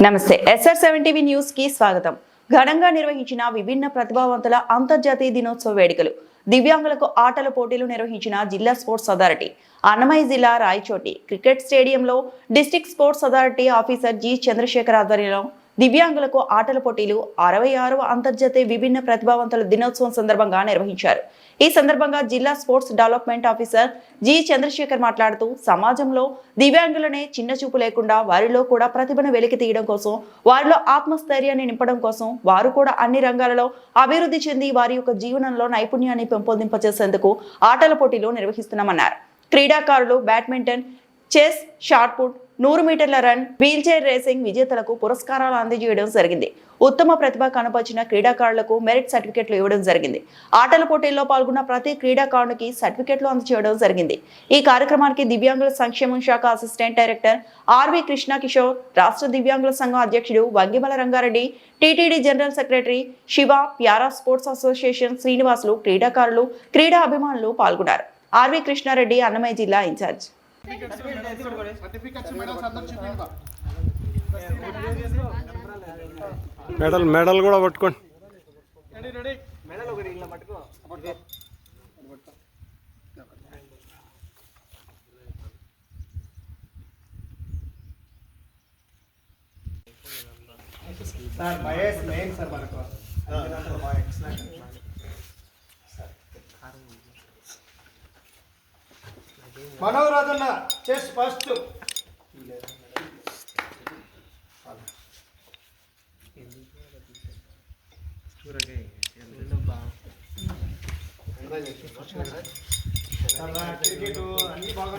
నమస్తే SR seven TV న్యూస్కి స్వాగతం. ఘనంగా నిర్వహించిన విభిన్న ప్రతిభావంతుల అంతర్జాతీయ దినోత్సవ వేడుకలు దివ్యాంగులకు ఆటల పోటీలు నిర్వహించిన జిల్లా స్పోర్ట్స్ అథారిటీ అన్నమయ్య జిల్లా రాయచోటి క్రికెట్ స్టేడియంలో district sports authority officer G Chandrasekhar ఆధ్వర్యంలో దివ్యాంగులకు ఆటల పోటీలు అరవై ఆరవ అంతర్జాతీయ విభిన్న ప్రతిభావంతుల దినోత్సవం సందర్భంగా నిర్వహించారు. ఈ సందర్భంగా జిల్లా sports development officer G. Chandrasekhar మాట్లాడుతూ సమాజంలో దివ్యాంగులనే చిన్న చూపు లేకుండా వారిలో కూడా ప్రతిభను వెలికి తీయడం కోసం వారిలో ఆత్మస్థైర్యాన్ని నింపడం కోసం వారు కూడా అన్ని రంగాలలో అభివృద్ధి చెంది వారి యొక్క జీవనంలో నైపుణ్యాన్ని పెంపొందింపచేసేందుకు ఆటల పోటీలు నిర్వహిస్తున్నామన్నారు. క్రీడాకారులు బ్యాడ్మింటన్ చెస్ షార్ట్ పుట్ నూరు మీటర్ల రన్ వీల్ చైర్ రేసింగ్ విజేతలకు పురస్కారాలు అందజేయడం జరిగింది. ఉత్తమ ప్రతిభ కనపరిచిన క్రీడాకారులకు మెరిట్ సర్టిఫికెట్లు ఇవ్వడం జరిగింది. ఆటల పోటీల్లో పాల్గొన్న ప్రతి క్రీడాకారునికి సర్టిఫికెట్లు అందజేయడం జరిగింది. ఈ కార్యక్రమానికి దివ్యాంగుల సంక్షేమం శాఖ assistant director RV Krishna Kishore రాష్ట్ర దివ్యాంగుల సంఘం అధ్యక్షుడు Vangimala Rangareddy TTD general secretary Siva para sports association Srinivasulu క్రీడాకారులు క్రీడా అభిమానులు పాల్గొన్నారు. ఆర్వి కృష్ణారెడ్డి అన్నమయ్య జిల్లా ఇన్ఛార్జ్. మెడల్ మెడల్ కూడా పట్టుకోండి. సార్ మహేష్ మెయిన్ సార్ మనకు. మనోరాజన్న చెస్ ఫస్ట్. క్రికెట్ అన్ని బాగా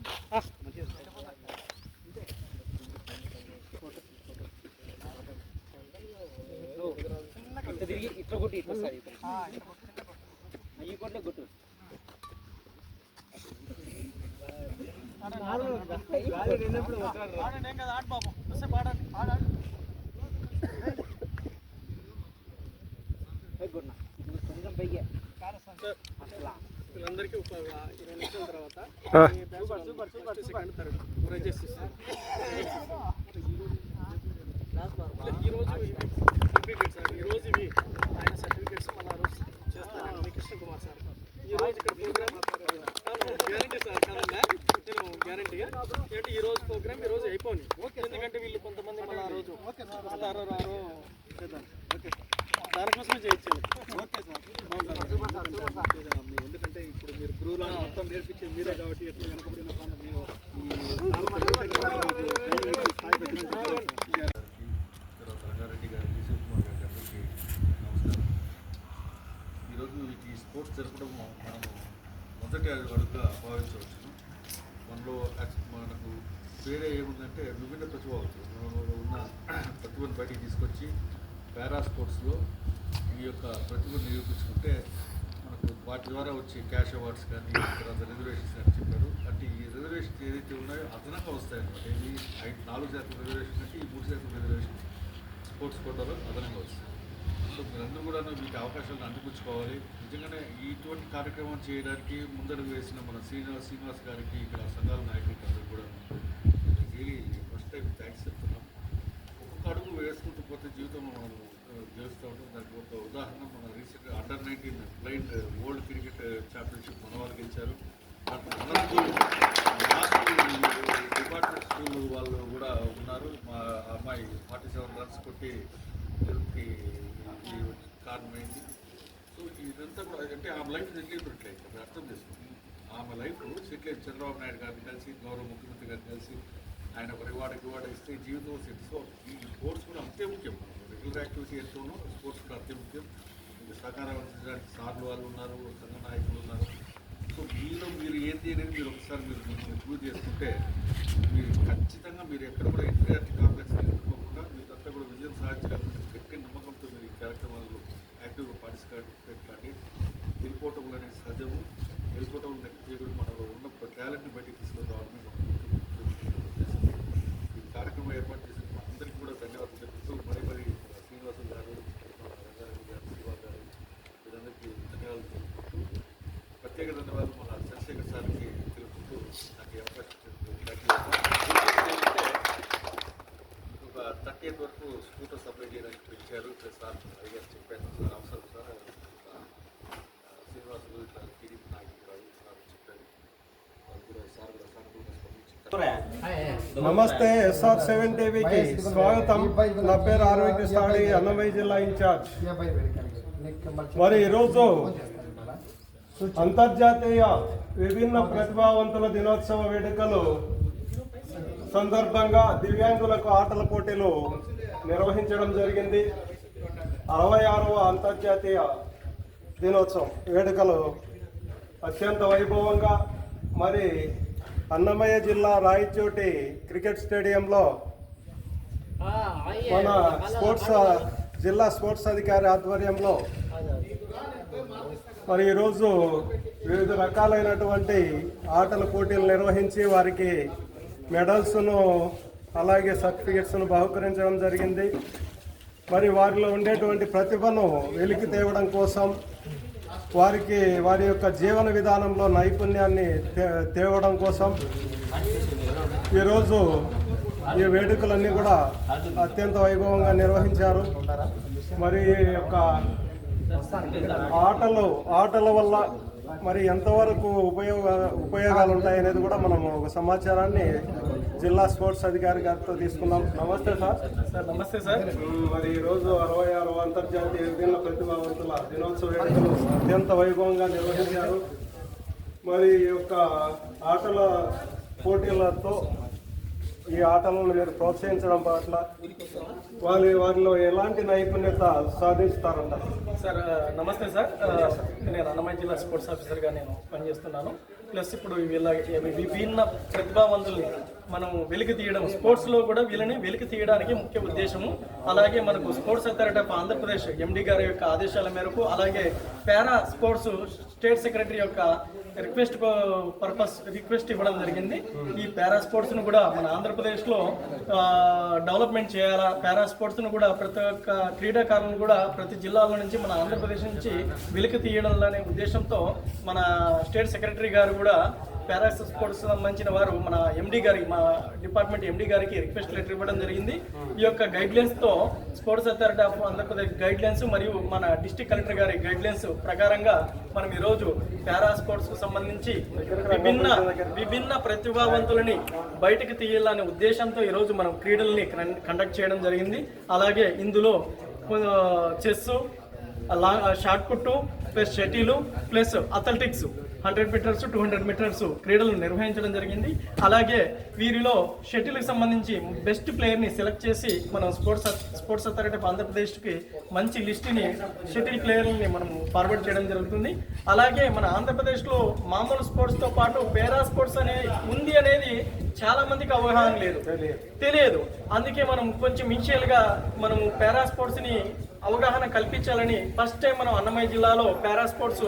చూస్తున్నాం నేషనల్ ప్లేయర్స్ మనోరాజన్న ఆడండి ఏం కదా ఆడు బాబు వస్తే ఆడండి ఆడాడు వీళ్ళందరికీ ఒక ఇరవై నిమిషాల తర్వాత ఆ. Super super super second third rise చేసేస్తారు ఈ రోజు సర్టిఫికేట్స్ సార్ ఈ రోజు ఇవి ఆయన సర్టిఫికేట్స్ మళ్ళీ రోజు చేస్తాను మీ కృష్ణ కుమార్ సార్ ఈ రోజు ఇక్కడ ప్రోగ్రామ్ గ్యారంటీ సార్ కదన్నా నేను గ్యారంటీగా ఏంటి ఈ రోజు ప్రోగ్రామ్ ఈ రోజు అయిపోయింది ఎందుకంటే వీళ్ళు కొంతమంది మళ్ళీ ఆ రోజు వస్తారో రారో చేద్దాం ఓకే దానికోసమే చేయించాలి ఓకే సార్ ఎందుకంటే ఇప్పుడు మీరు గురువులు మొత్తం నేర్పించేది మీరే కాబట్టి ఎట్లా వెనకబడిన ప్రాంతం మీరు తర్వాత రంగారెడ్డి గారికి అందరికీ నమస్కారం ఈరోజు ఈ స్పోర్ట్స్ జరపడం మనము మొదటి అడుగుగా భావించవచ్చు మనలో మనకు వేరే ఏముందంటే విభిన్న ప్రతిభ మనలో ఉన్న ప్రతిభను బయటికి తీసుకొచ్చి పారా స్పోర్ట్స్లో ఈ యొక్క ప్రతిభను నిరూపించుకుంటే వాటి ద్వారా వచ్చే క్యాష్ అవార్డ్స్ కానీ తర్వాత రిజర్వేషన్స్ అని చెప్పారు. అంటే ఈ రిజర్వేషన్స్ ఏదైతే ఉన్నాయో అదనంగా వస్తాయి అనమాట ఇది ఐదు నాలుగు శాతం రిజర్వేషన్ అంటే ఈ మూడు శాతం రిజర్వేషన్ స్పోర్ట్స్ కోటాలో అదనంగా వస్తాయి. సో మీరందరూ కూడా మీకు అవకాశాలను అందిపుచ్చుకోవాలి. నిజంగానే ఇటువంటి కార్యక్రమం చేయడానికి ముందడుగు వేసిన మన శ్రీనివాస్ శ్రీనివాస్ గారికి ఇక్కడ సంఘాల నాయకులకి అందరూ కూడా రియలీ ఫస్ట్ టైం థ్యాంక్స్ చెప్తున్నాం ఒక్కొక్క అడుగు వేసుకుంటూ పోతే జీవితంలో మనం గెలుస్తూ ఉంటుంది దానికి ఒక ఉదాహరణ మన రీసెంట్గా under nineteen blind world cricket championship మన వాళ్ళు గెలిచారు. డిపార్ట్మెంట్ స్కూల్ వాళ్ళు కూడా ఉన్నారు. మా అమ్మాయి ఫార్టీ సెవెన్ రన్స్ కొట్టి గెలుపుకి కారణమైంది సో ఇదంతా కూడా అంటే ఆమె లైఫ్ సెటిల్ అర్థం చేసుకోండి. ఆమె లైఫ్ సెటిల్ చంద్రబాబు నాయుడు గారిని కలిసి గౌరవ ముఖ్యమంత్రి గారిని కలిసి ఆయన ఒక రివార్డు రివార్డు ఇస్తే జీవితం సెటిల్ సో ఈ కోర్స్ కూడా అంతే ముఖ్యం. మనకు రెగ్యులర్ యాక్టివిటీ ఎంతోనో స్పోర్ట్స్ కూడా అతి ముఖ్యం ఇంకా సహకారం అందించడానికి సార్లు వాళ్ళు ఉన్నారు సంఘ నాయకులు ఉన్నారు. సో మీలో మీరు ఏంటి అనేది మీరు ఒకసారి మీరు మీరు చేసుకుంటే మీరు ఖచ్చితంగా మీరు ఎక్కడ కూడా ఇంటర్యాక్టివ్ కాంప్లెక్స్ ఎదుర్కోకుండా అంతా కూడా విజయం సాధించడానికి గట్టి నమ్మకంతో మీరు ఈ కార్యక్రమాల్లో యాక్టివ్గా పార్టిసిపేట్ కానీ వెళ్ళిపోవటం అనేది సహజము. వెళ్ళిపోవటం నెక్స్ట్ చేయడం మనలో ఉన్న టాలెంట్ని బయటకు తీసుకురావాలని ఈ కార్యక్రమం ఏర్పాటు చేసిన మా అందరికీ కూడా ధన్యవాదాలు చెప్తూ మరి మరి శ్రీనివాసు గారు మన రంగారెడ్డి గారు శివ గారు వీరందరికీ ధన్యవాదాలు తెలుపుకుంటూ ప్రత్యేక ధన్యవాదాలు మన చంద్రశేఖర్ సార్కి తెలుపుతూ నాకు ఈ అవకాశం ఇచ్చినందుకు. ఒక థర్టీ ఎయిత్ వరకు స్కూటర్ సప్లై చేయడానికి పిలిచారు ప్లస్ సార్ అడిగారు చెప్పాను సార్ అవసరం సార్ ఆ, శ్రీనివాసులు ఇట్లా టీడీపీ నాయకులు కూడా సార్ చెప్పారు వాళ్ళు కూడా సార్ కూడా సానుకూలంగా స్పందించారు నమస్తే ఎస్ఆర్ సెవెన్ టీవీకి స్వాగతం. నా పేరు ఆరోగ్య కృష్ణాడి అన్నమయ్య జిల్లా ఇన్ఛార్జ్. మరి ఈరోజు అంతర్జాతీయ విభిన్న ప్రతిభావంతుల దినోత్సవ వేడుకలు సందర్భంగా దివ్యాంగులకు ఆటల పోటీలు నిర్వహించడం జరిగింది. అరవై ఆరవ అంతర్జాతీయ దినోత్సవం వేడుకలు అత్యంత వైభవంగా మరి అన్నమయ్య జిల్లా రాయచోటి క్రికెట్ స్టేడియంలో మన స్పోర్ట్స్ జిల్లా స్పోర్ట్స్ అధికారి ఆధ్వర్యంలో మరి ఈరోజు వివిధ రకాలైనటువంటి ఆటల పోటీలు నిర్వహించి వారికి మెడల్స్ను అలాగే సర్టిఫికెట్స్ను బహుకరించడం జరిగింది. మరి వారిలో ఉండేటువంటి ప్రతిభను వెలికి తేవడం కోసం వారికి వారి యొక్క జీవన విధానంలో నైపుణ్యాన్ని తే- తేవడం కోసం ఈరోజు ఈ వేడుకలన్నీ కూడా అత్యంత వైభవంగా నిర్వహించారు. మరి ఈ యొక్క ఆటలు ఆటల వల్ల మరి ఎంతవరకు ఉపయోగ ఉపయోగాలు ఉంటాయనేది కూడా మనం ఒక సమాచారాన్ని జిల్లా స్పోర్ట్స్ అధికారి గారితో తీసుకున్నాం. నమస్తే సార్. సార్ నమస్తే సార్. మరి ఈరోజు అరవై ఆరు అంతర్జాతీయ విభిన్న ప్రతిభావంతుల దినోత్సవ వేడుకలు అత్యంత వైభవంగా నిర్వహించారు. మరి ఈ యొక్క ఆటల పోటీలతో ఈ ఆటలను మీరు ప్రోత్సహించడం పట్ల వారి వారిలో ఎలాంటి నైపుణ్యత సాధిస్తారంటారు సార్ నమస్తే సార్. నేను అన్నమయ్య జిల్లా స్పోర్ట్స్ ఆఫీసర్గా నేను పనిచేస్తున్నాను. ప్లస్ ఇప్పుడు వీళ్ళ విభిన్న ప్రతిభావంతుల్ని మనం వెలికి తీయడం స్పోర్ట్స్లో కూడా వీళ్ళని వెలికి తీయడానికి ముఖ్య ఉద్దేశము. అలాగే మనకు sports authority of Andhra Pradesh MD గారి యొక్క ఆదేశాల మేరకు అలాగే పారా స్పోర్ట్స్ స్టేట్ సెక్రటరీ యొక్క రిక్వెస్ట్ పర్పస్ రిక్వెస్ట్ ఇవ్వడం జరిగింది. ఈ పారా స్పోర్ట్స్ను కూడా మన ఆంధ్రప్రదేశ్లో డెవలప్మెంట్ చేయాలా పారా స్పోర్ట్స్ను కూడా ప్రతి ఒక్క క్రీడాకారులను కూడా ప్రతి జిల్లాల నుంచి మన ఆంధ్రప్రదేశ్ నుంచి వెలికి తీయడం అనే ఉద్దేశంతో మన స్టేట్ సెక్రటరీ గారు కూడా పారా స్పోర్ట్స్ సంబంధించిన వారు మన ఎండి గారికి మా డిపార్ట్మెంట్ ఎండి గారికి రిక్వెస్ట్ లెటర్ ఇవ్వడం జరిగింది. ఈ యొక్క guide లైన్స్తో sports authority of Andhra Pradesh guide lines మరియు మన డిస్ట్రిక్ట్ కలెక్టర్ గారి గైడ్ లైన్స్ ప్రకారంగా మనం ఈ రోజు పారా స్పోర్ట్స్కు సంబంధించి విభిన్న విభిన్న ప్రతిభావంతులని బయటకు తీయాలనే ఉద్దేశంతో ఈ రోజు మనం క్రీడల్ని కండక్ట్ చేయడం జరిగింది. అలాగే ఇందులో chess long short put plus shuttle plus athletics hundred metres two hundred metres క్రీడలు నిర్వహించడం జరిగింది. అలాగే వీరిలో షటిల్కి సంబంధించి బెస్ట్ ప్లేయర్ని సెలెక్ట్ చేసి మనం స్పోర్ట్స్ స్పోర్ట్స్ అథారిటీ ఆఫ్ ఆంధ్రప్రదేశ్కి మంచి లిస్టుని షటిల్ ప్లేయర్ని మనం ఫార్వర్డ్ చేయడం జరుగుతుంది. అలాగే మన ఆంధ్రప్రదేశ్లో మామూలు స్పోర్ట్స్తో పాటు పేరా స్పోర్ట్స్ అనే ఉంది అనేది చాలా మందికి అవగాహన లేదు. తెలియదు. అందుకే మనం కొంచెం ఇన్షియల్గా మనము పేరా స్పోర్ట్స్ని అవగాహన కల్పించాలని ఫస్ట్ టైం మనం అన్నమయ్య జిల్లాలో పారా స్పోర్ట్స్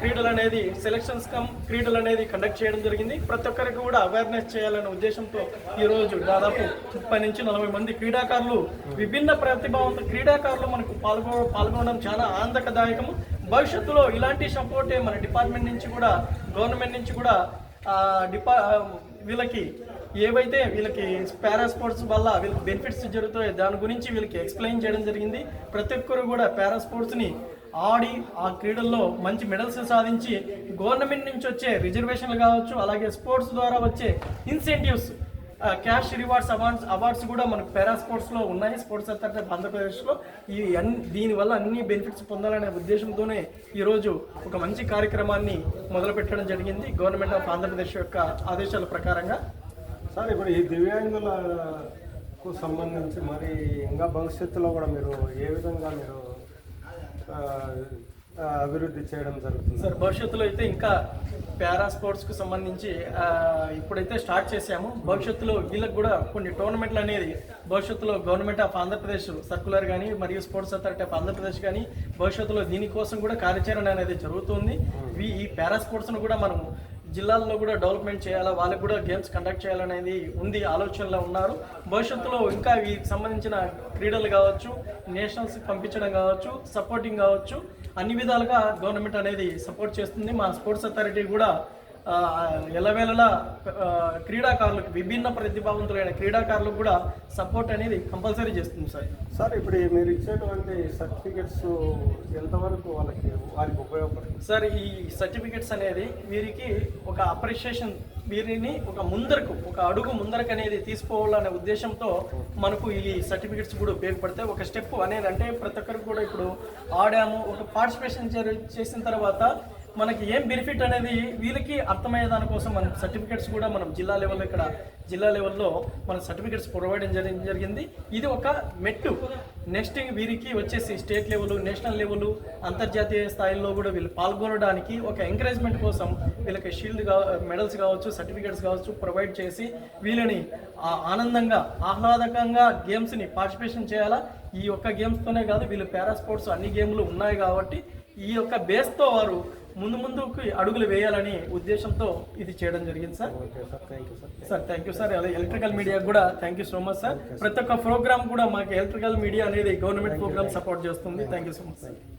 క్రీడలు అనేది సెలక్షన్స్ కమ్ క్రీడలు అనేది కండక్ట్ చేయడం జరిగింది. ప్రతి ఒక్కరికి కూడా అవేర్నెస్ చేయాలనే ఉద్దేశంతో ఈరోజు దాదాపు ముప్పై నుంచి నలభై మంది క్రీడాకారులు విభిన్న ప్రతిభావంత క్రీడాకారులు మనకు పాల్గొ పాల్గొనడం చాలా ఆనందకదాయకము భవిష్యత్తులో ఇలాంటి సపోర్టే మన డిపార్ట్మెంట్ నుంచి కూడా గవర్నమెంట్ నుంచి కూడా డిపా వీళ్ళకి ఏవైతే వీళ్ళకి పారా స్పోర్ట్స్ వల్ల వీళ్ళకి బెనిఫిట్స్ జరుగుతాయో దాని గురించి వీళ్ళకి ఎక్స్ప్లెయిన్ చేయడం జరిగింది. ప్రతి ఒక్కరు కూడా పారా స్పోర్ట్స్ని ఆడి ఆ క్రీడల్లో మంచి మెడల్స్ సాధించి గవర్నమెంట్ నుంచి వచ్చే రిజర్వేషన్లు కావచ్చు అలాగే స్పోర్ట్స్ ద్వారా వచ్చే incentives cash rewards awards awards కూడా మనకు పారా స్పోర్ట్స్లో ఉన్నాయి. స్పోర్ట్స్ అథారిటీ ఆఫ్ ఆంధ్రప్రదేశ్లో ఈ అన్ని దీనివల్ల అన్ని బెనిఫిట్స్ పొందాలనే ఉద్దేశంతోనే ఈరోజు ఒక మంచి కార్యక్రమాన్ని మొదలుపెట్టడం జరిగింది గవర్నమెంట్ ఆఫ్ ఆంధ్రప్రదేశ్ యొక్క ఆదేశాల ప్రకారంగా. సార్ ఇప్పుడు ఈ దివ్యాంగులకు సంబంధించి మరి ఇంకా భవిష్యత్తులో కూడా మీరు ఏ విధంగా మీరు అభివృద్ధి చేయడం జరుగుతుంది. సార్ భవిష్యత్తులో అయితే ఇంకా పారా స్పోర్ట్స్కి సంబంధించి ఇప్పుడైతే స్టార్ట్ చేశాము. భవిష్యత్తులో వీళ్ళకి కూడా కొన్ని టోర్నమెంట్లు అనేది భవిష్యత్తులో గవర్నమెంట్ ఆఫ్ ఆంధ్రప్రదేశ్ సర్కులర్ కానీ మరియు స్పోర్ట్స్ అథారిటీ ఆఫ్ ఆంధ్రప్రదేశ్ కానీ భవిష్యత్తులో దీనికోసం కూడా కార్యాచరణ అనేది జరుగుతుంది. ఈ- ఈ పారా స్పోర్ట్స్ను కూడా మనం జిల్లాల్లో కూడా డెవలప్మెంట్ చేయాలా వాళ్ళకి కూడా గేమ్స్ కండక్ట్ చేయాలనేది ఉంది ఆలోచనలో ఉన్నారు. భవిష్యత్తులో ఇంకా వీటికి సంబంధించిన క్రీడలు కావచ్చు నేషనల్స్కి పంపించడం కావచ్చు సపోర్టింగ్ కావచ్చు అన్ని విధాలుగా గవర్నమెంట్ అనేది సపోర్ట్ చేస్తుంది. మా స్పోర్ట్స్ అథారిటీ కూడా ఎల్లవేళలా క్రీడాకారులకు విభిన్న ప్రతిభావంతులైన క్రీడాకారులకు కూడా సపోర్ట్ అనేది కంపల్సరీ చేస్తుంది సార్. సార్ ఇప్పుడు మీరు ఇచ్చేటువంటి సర్టిఫికెట్స్ ఎంతవరకు వాళ్ళకి వారికి ఉపయోగపడుతుంది? సార్ ఈ సర్టిఫికెట్స్ అనేది వీరికి ఒక అప్రిషియేషన్ వీరిని ఒక ముందరకు ఒక అడుగు ముందరకు అనేది తీసుకోవాలనే ఉద్దేశంతో మనకు ఈ సర్టిఫికెట్స్ కూడా ఉపయోగపడతాయి. ఒక స్టెప్ అనేది అంటే ప్రతి ఒక్కరికి కూడా ఇప్పుడు ఆడాము ఒక పార్టిసిపేషన్ చేసిన తర్వాత మనకి ఏం బెనిఫిట్ అనేది వీళ్ళకి అర్థమయ్యే దానికోసం మనం సర్టిఫికెట్స్ కూడా మనం జిల్లా లెవెల్లో ఇక్కడ జిల్లా లెవెల్లో మన సర్టిఫికెట్స్ ప్రొవైడ్ చేయడం జరిగింది. ఇది ఒక మెట్టు. నెక్స్ట్ వీరికి వచ్చేసి స్టేట్ లెవెల్ నేషనల్ లెవెల్ అంతర్జాతీయ స్థాయిలో కూడా వీళ్ళు పాల్గొనడానికి ఒక ఎంకరేజ్మెంట్ కోసం వీళ్ళకి షీల్డ్ కా మెడల్స్ కావచ్చు సర్టిఫికెట్స్ కావచ్చు ప్రొవైడ్ చేసి వీళ్ళని ఆనందంగా ఆహ్లాదకంగా గేమ్స్ని పార్టిసిపేషన్ చేయాలా? ఈ యొక్క గేమ్స్తోనే కాదు వీళ్ళు పారా స్పోర్ట్స్ అన్ని గేమ్లు ఉన్నాయి కాబట్టి ఈ యొక్క బేస్తో వారు ముందు ముందుకు అడుగులు వేయాలని ఉద్దేశంతో ఇది చేయడం జరిగింది sir. Sir thank you sir. Electrical media కూడా thank you so much sir ప్రతి ఒక్క ప్రోగ్రామ్ కూడా మాకు ఎలక్ట్రికల్ మీడియా అనేది గవర్నమెంట్ ప్రోగ్రామ్ సపోర్ట్ చేస్తుంది. Thank you so much sir